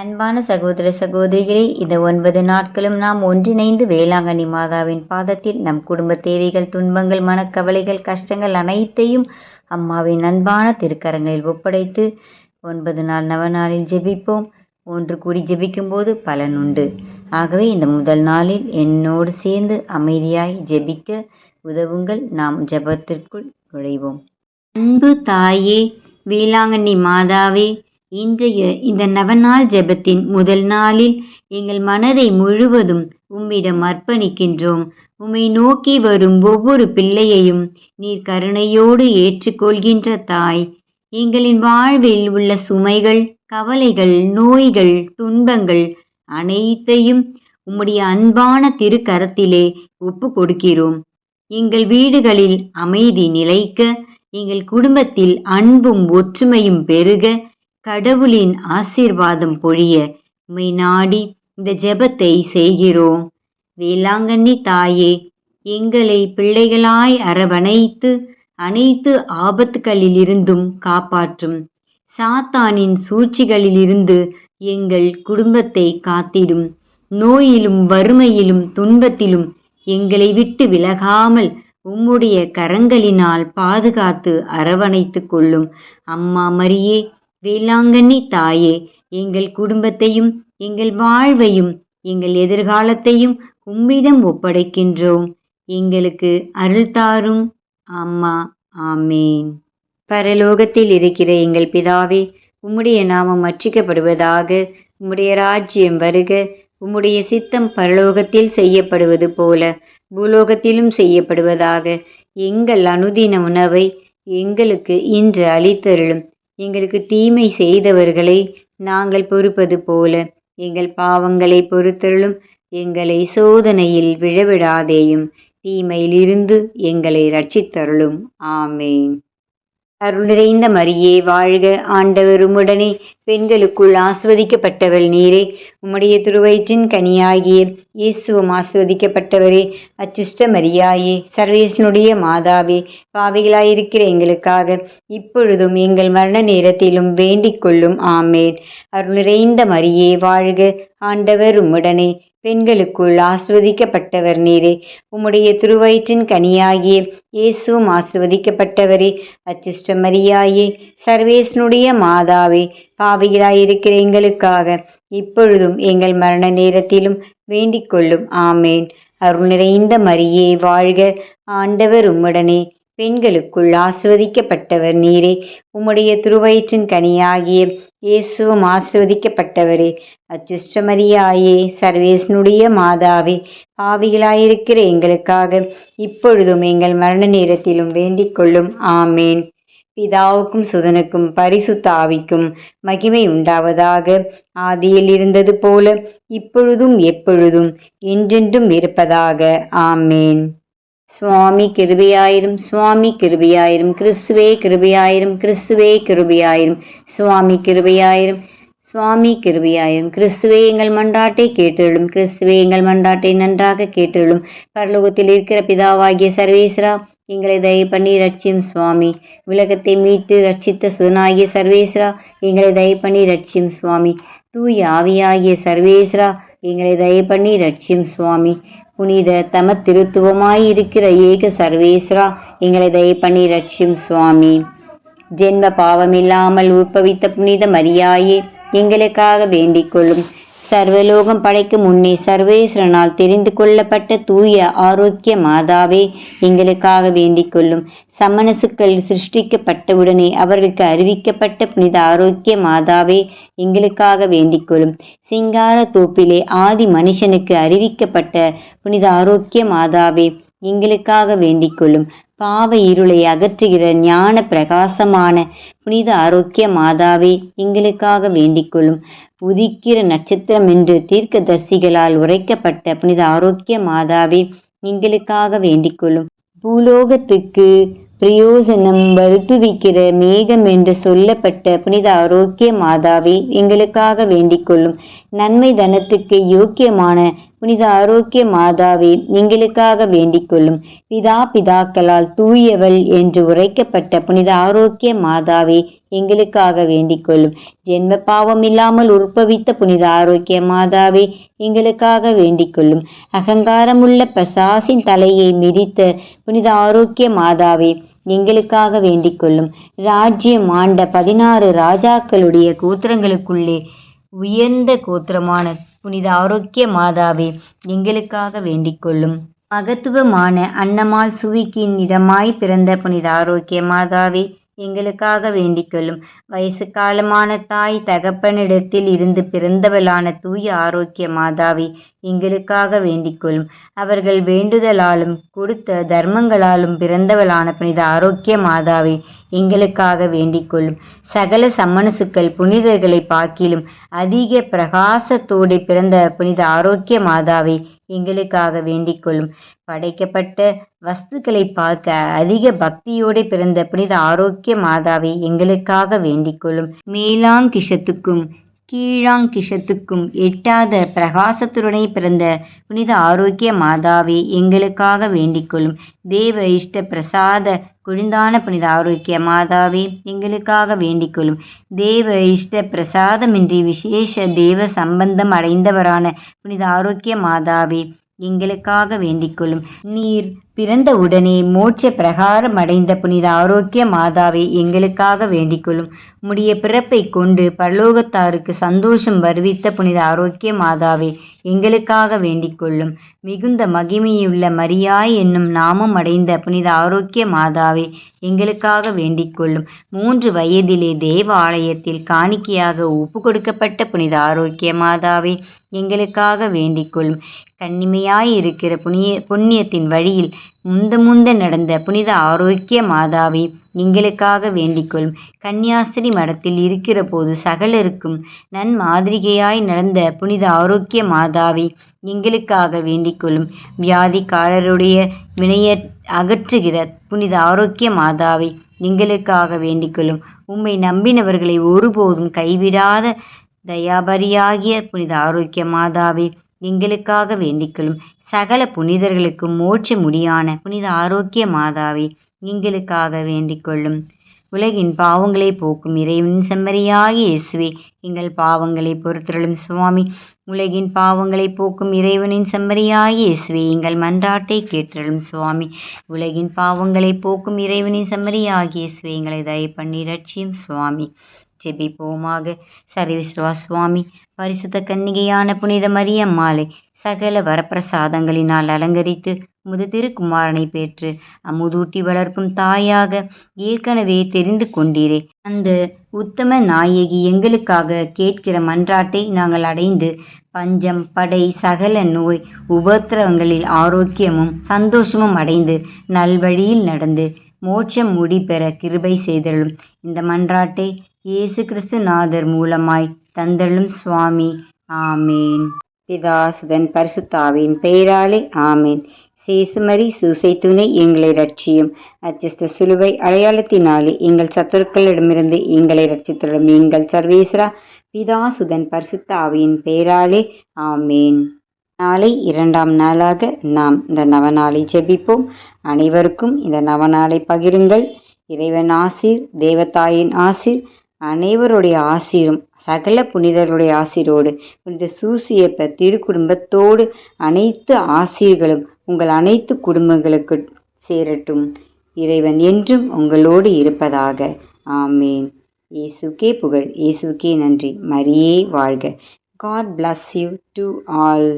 அன்பான சகோதர சகோதரிகளே இந்த ஒன்பது நாட்களும் நாம் ஒன்றிணைந்து வேளாங்கண்ணி மாதாவின் பாதத்தில் நம் குடும்ப தேவைகள் துன்பங்கள் மனக்கவலைகள் கஷ்டங்கள் அனைத்தையும் அம்மாவின் அன்பான திருக்கரங்களில் ஒப்படைத்து ஒன்பது நாள் நவநாளில் ஜெபிப்போம். ஒன்று கூடி ஜெபிக்கும்போது பலன் உண்டு. ஆகவே இந்த முதல் நாளில் என்னோடு சேர்ந்து அமைதியாய் ஜெபிக்க உதவுங்கள். நாம் ஜெபத்திற்குள் நுழைவோம். அன்பு தாயே வேளாங்கண்ணி மாதாவே இன்றைய இந்த நவநாள் ஜெபத்தின் முதல் நாளில் எங்கள் மனதை முழுவதும் உம்மிடம் அர்ப்பணிக்கின்றோம். உம்மை நோக்கி வரும் ஒவ்வொரு பிள்ளையையும் நீர் கருணையோடு ஏற்றுக்கொள்கின்ற தாய். எங்களின் வாழ்வில் உள்ள சுமைகள் கவலைகள் நோய்கள் துன்பங்கள் அனைத்தையும் உம்முடைய அன்பான திருக்கரத்திலே ஒப்பு கொடுக்கிறோம். எங்கள் வீடுகளில் அமைதி நிலைக்க எங்கள் குடும்பத்தில் அன்பும் ஒற்றுமையும் பெருக கடவுளின் ஆசீர்வாதம் பொழிய உம்மை நாடி இந்த ஜெபத்தை செய்கிறோம். வேளாங்கண்ணி தாயே எங்களை பிள்ளைகளாய் அரவணைத்து அனைத்து ஆபத்துகளிலிருந்தும் காப்பாற்றும். சாத்தானின் சூழ்ச்சிகளிலிருந்து எங்கள் குடும்பத்தை காத்திடும். நோயிலும் வறுமையிலும் துன்பத்திலும் எங்களை விட்டு விலகாமல் உம்முடைய கரங்களினால் பாதுகாத்து அரவணைத்து கொள்ளும். அம்மா மரியே வேளாங்கண்ணி தாயே எங்கள் குடும்பத்தையும் எங்கள் வாழ்வையும் எங்கள் எதிர்காலத்தையும் உம்மிடம் ஒப்படைக்கின்றோம். எங்களுக்கு அருள் தாரும். அம்மா ஆமேன். பரலோகத்தில் இருக்கிற எங்கள் பிதாவே உம்முடைய நாமம் அச்சிக்கப்படுவதாக உம்முடைய ராஜ்யம் வருக உம்முடைய சித்தம் பரலோகத்தில் செய்யப்படுவது போல பூலோகத்திலும் செய்யப்படுவதாக எங்கள் அனுதின உணவை எங்களுக்கு இன்று அளித்தருளும். எங்களுக்கு தீமை செய்தவர்களை நாங்கள் பொறுப்பது போல எங்கள் பாவங்களை பொறுத்தருளும் எங்களை சோதனையில் விழவிடாதேயும் தீமையிலிருந்து எங்களை ரட்சித்தருளும். ஆமேன். அருள் நிறைந்த மரியே வாழ்க ஆண்டவர் உம்முடனே பெண்களுக்குள் ஆஸ்வதிக்கப்பட்டவள் நீரே. உம்முடைய திருவயிற்றின் கனியாகிய இயேசுவும் ஆஸ்வதிக்கப்பட்டவரே. அச்சிஷ்ட மரியாயே சர்வேசனுடைய மாதாவே. பாவிகளாயிருக்கிற எங்களுக்காக இப்பொழுதும் எங்கள் மரண நேரத்திலும் வேண்டிக் கொள்ளும். ஆமேன். அருள் நிறைந்த மரியே வாழ்க ஆண்டவர் உம்முடனே பெண்களுக்குள் ஆஸ்வதிக்கப்பட்டவர் நீரே. உம்முடைய திருவயிற்றின் கனியாகிய இயேசுவும் ஆஸ்வதிக்கப்பட்டவரே அச்சிஷ்ட மரியாயே சர்வேசனுடைய மாதாவே பாவிகளாயிருக்கிற எங்களுக்காக இப்பொழுதும் எங்கள் மரண நேரத்திலும் வேண்டிக் கொள்ளும் ஆமேன். அருள் நிறைந்த மரியே வாழ்க ஆண்டவர் உம்முடனே. பெண்களுக்குள் ஆசிர்வதிக்கப்பட்டவர் நீரே. உம்முடைய திருவயிற்றின் கனியாகிய இயேசுவும் ஆசிர்வதிக்கப்பட்டவரே. அச்சுஷ்டமரியாயே சர்வேசனுடைய மாதாவே பாவிகளாயிருக்கிற எங்களுக்காக இப்பொழுதும் எங்கள் மரண நேரத்திலும் வேண்டிக் கொள்ளும். ஆமேன். பிதாவுக்கும் சுதனுக்கும் பரிசுத்த ஆவிக்கும் மகிமை உண்டாவதாக. ஆதியில் இருந்தது போல இப்பொழுதும் எப்பொழுதும் என்றென்றும் இருப்பதாக. ஆமேன். சுவாமி கிருபியாயிரும் சுவாமி கிருபையாயிரும் கிறிஸ்துவே கிருபையாயிரும் கிறிஸ்துவே கிருபையாயிரும் சுவாமி கிருபியாயிரும் சுவாமி கிருபையாயிரும் கிறிஸ்துவே எங்கள் மன்றாட்டை கேட்டெழும் கிறிஸ்துவே எங்கள் மன்றாட்டை நன்றாக கேட்டெழும் பரலோகத்தில் இருக்கிற பிதாவாகிய சர்வேஸ்வரா எங்களை தயவு பண்ணி ரட்சியும் சுவாமி. உலகத்தை மீட்டு ரட்சித்த சுதனாகிய சர்வேஸ்வரா எங்களை தயவு பண்ணி ரட்சியும் சுவாமி. தூய் ஆவியாகிய சர்வேஸ்வரா எங்களை தயவு பண்ணி ரட்சியும் சுவாமி. புனித தம திருத்துவமாயிருக்கிற ஏக சர்வேஸ்வரா எங்களை தயவு பண்ணி ரட்சியும் சுவாமி. ஜென்ம பாவமில்லாமல் உற்பவித்த புனித மரியாயே எங்களுக்காக வேண்டிக் கொள்ளும் சர்வலோகம் படைக்கும் முன்னே சர்வேஸ்வரனால் தெரிந்து கொள்ளப்பட்ட தூய ஆரோக்கிய மாதாவே எங்களுக்காக வேண்டிக் கொள்ளும் சமணசுக்கள் சிருஷ்டிக்கப்பட்டவுடனே அவர்களுக்கு அறிவிக்கப்பட்ட புனித ஆரோக்கிய மாதாவே எங்களுக்காக வேண்டிக் கொள்ளும். சிங்கார தோப்பிலே ஆதி மனுஷனுக்கு அறிவிக்கப்பட்ட புனித ஆரோக்கிய மாதாவே எங்களுக்காக வேண்டிக் கொள்ளும். பாவ இருளை அகற்றுகிற ஞான பிரகாசமான புனித ஆரோக்கிய மாதாவே எங்களுக்காக வேண்டிக் கொள்ளும். உதிக்கிற நட்சத்திரம் என்று தீர்க்க தரிசிகளால் உரைக்கப்பட்ட புனித ஆரோக்கிய மாதாவே எங்களுக்காக வேண்டிக் கொள்ளும். பூலோகத்துக்கு பிரயோஜனம் வருத்துவிக்கிற மேகம் என்று சொல்லப்பட்ட புனித ஆரோக்கிய மாதாவே எங்களுக்காக வேண்டிக் கொள்ளும். நன்மை தனத்துக்கு யோக்கியமான புனித ஆரோக்கிய மாதாவே எங்களுக்காக வேண்டிக் கொள்ளும். பிதா பிதாக்களால் தூயவள் என்று உரைக்கப்பட்ட புனித ஆரோக்கிய மாதாவே எங்களுக்காக வேண்டிக் கொள்ளும் ஜென்ம பாவம் இல்லாமல் உற்பவித்த புனித ஆரோக்கிய மாதாவே எங்களுக்காக வேண்டிக் கொள்ளும் அகங்காரமுள்ள பசாசின் தலையை மிதித்த புனித ஆரோக்கிய மாதாவே எங்களுக்காக வேண்டிக் கொள்ளும் ராஜ்யம் ஆண்ட பதினாறு ராஜாக்களுடைய கோத்திரங்களுக்குள்ளே உயர்ந்த கோத்திரமான புனித ஆரோக்கிய மாதாவே எங்களுக்காக வேண்டிக் கொள்ளும் மகத்துவமான அன்னமால் சுவிக்கின் இடமாய் பிறந்த புனித ஆரோக்கிய மாதாவே எங்களுக்காக வேண்டிக்கொள்ளும் வயசு காலமான தாய் தகப்பனிடத்தில் இருந்து பிறந்தவளான தூய ஆரோக்கிய மாதாவை எங்களுக்காக வேண்டிக்கொள்ளும் அவர்கள் வேண்டுதலாலும் கொடுத்த தர்மங்களாலும் பிறந்தவளான புனித ஆரோக்கிய மாதாவை எங்களுக்காக வேண்டிக்கொள்ளும் சகல சம்மனசுக்கள் புனிதர்களை பார்க்கிலும் அதிக பிரகாசத்தோடு பிறந்த புனித ஆரோக்கிய மாதாவை எங்களுக்காக வேண்டிக்கொள்ளும் படைக்கப்பட்ட வஸ்துக்களை பார்க்க அதிக பக்தியோடு பிறந்த புனித ஆரோக்கிய மாதாவை எங்களுக்காக வேண்டிக்கொள்ளும் மேலாங்கிஷத்துக்கும் கீழாங்கிஷத்துக்கும் எட்டாத பிரகாசத்துடனே பிறந்த புனித ஆரோக்கிய மாதாவே எங்களுக்காக வேண்டிக்கொள்ளும் தேவ இஷ்ட பிரசாத குழிந்தான புனித ஆரோக்கிய மாதாவே எங்களுக்காக வேண்டிக்கொள்ளும் தேவ இஷ்ட பிரசாதமின்றி விசேஷ தேவ சம்பந்தம் அடைந்தவரான புனித ஆரோக்கிய மாதாவே எங்களுக்காக வேண்டிக்கொள்ளும். நீர் பிறந்த உடனே மோட்ச பிரகாரம் அடைந்த புனித ஆரோக்கிய மாதாவை எங்களுக்காக வேண்டிக்கொள்ளும். முடிய பிறப்பை கொண்டு பரலோகத்தாருக்கு சந்தோஷம் வருவித்த புனித ஆரோக்கிய மாதாவை எங்களுக்காக வேண்டிக்கொள்ளும். மிகுந்த மகிமையுள்ள மரியாய் என்னும் நாமம் அடைந்த புனித ஆரோக்கிய மாதாவை எங்களுக்காக வேண்டிக்கொள்ளும். மூன்று வயதிலே தேவ ஆலயத்தில் காணிக்கையாக ஒப்பு கொடுக்கப்பட்ட புனித ஆரோக்கிய மாதாவை எங்களுக்காக வேண்டிக்கொள்ளும். கண்ணிமையாயிருக்கிற இருக்கிற புண்ணிய புண்ணியத்தின் வழியில் முந்த முந்த நடந்த புனித ஆரோக்கிய மாதாவை எங்களுக்காக வேண்டிக்கொள்ளும். கன்னியாஸ்திரி மடத்தில் இருக்கிற போது சகலருக்கும் நன் மாதிரிகையாய் நடந்த புனித ஆரோக்கிய மாதாவை எங்களுக்காக வேண்டிக்கொள்ளும். வியாதிக்காரருடைய வினைய அகற்றுகிற புனித ஆரோக்கிய மாதாவை எங்களுக்காக வேண்டிக்கொள்ளும். உம்மை நம்பினவர்களை ஒருபோதும் கைவிடாத தயாபரியாகிய புனித ஆரோக்கிய மாதாவை எங்களுக்காக வேண்டிக்கொள்ளும் சகல புனிதர்களுக்கும் மோட்ச முடியான புனித ஆரோக்கிய மாதாவை எங்களுக்காக வேண்டிக்கொள்ளும் உலகின் பாவங்களை போக்கும் இறைவனின் செம்மறியாகி இயேசுவே எங்கள் பாவங்களை பொறுத்தருளும் சுவாமி. உலகின் பாவங்களை போக்கும் இறைவனின் செம்மறியாகி இயேசுவே எங்கள் மன்றாட்டை கேட்டருளும் சுவாமி. உலகின் பாவங்களை போக்கும் இறைவனின் செம்மறியாகி இயேசுவே எங்களை தயவு பண்ணி ரட்சியும் சுவாமி. ஜெபிப்போமாக சர்வேஸ்வரா சுவாமி. பரிசுத்த கன்னிகையான புனித மரியம்மாளை சகல வரப்பிரசாதங்களினால் அலங்கரித்து முது திருக்குமாரனை பெற்று அமுதூட்டி வளர்க்கும் தாயாக ஏற்கனவே தெரிந்து கொண்டீரே. அந்த உத்தம நாயகி எங்களுக்காக கேட்கிற மன்றாட்டை நாங்கள் அடைந்து பஞ்சம் படை சகல நோய் உபத்திரவங்களில் ஆரோக்கியமும் சந்தோஷமும் அடைந்து நல்வழியில் நடந்து மோட்சம் முடி பெற கிருபை செய்தலும் இந்த மன்றாட்டை இயேசு கிறிஸ்து நாதர் மூலமாய் தந்தள்ளும் சுவாமி. ஆமேன். பிதாசுதன் பரிசுத்தாவின் பெயராலே ஆமேன். சேசுமரி சூசை துணை எங்களை ரட்சியும் அச்சிஸ்ட சிலுவை அடையாளத்தினாலே எங்கள் சத்துருக்களிடமிருந்து எங்களை ரட்சித்துள்ளோம் எங்கள் சர்வேஸ்வரா. பிதாசுதன் பரிசுத்தாவின் பெயராலே ஆமேன். நாளை இரண்டாம் நாளாக நாம் இந்த நவநாளை ஜெபிப்போம். அனைவருக்கும் இந்த நவநாளை பகிருங்கள். இறைவன் ஆசிர் தேவதாயின் ஆசீர் அனைவருடைய ஆசீரும் சகல புனிதருடைய ஆசீரோடு புனித சூசியப்ப திருக்குடும்பத்தோடு அனைத்து ஆசீர்களும் உங்கள் அனைத்து குடும்பங்களுக்கு சேரட்டும். இறைவன் என்றும் உங்களோடு இருப்பதாக. ஆமேன். இயேசுக்கே புகழ். இயேசுக்கே நன்றி. மரியே வாழ்க. God bless you to all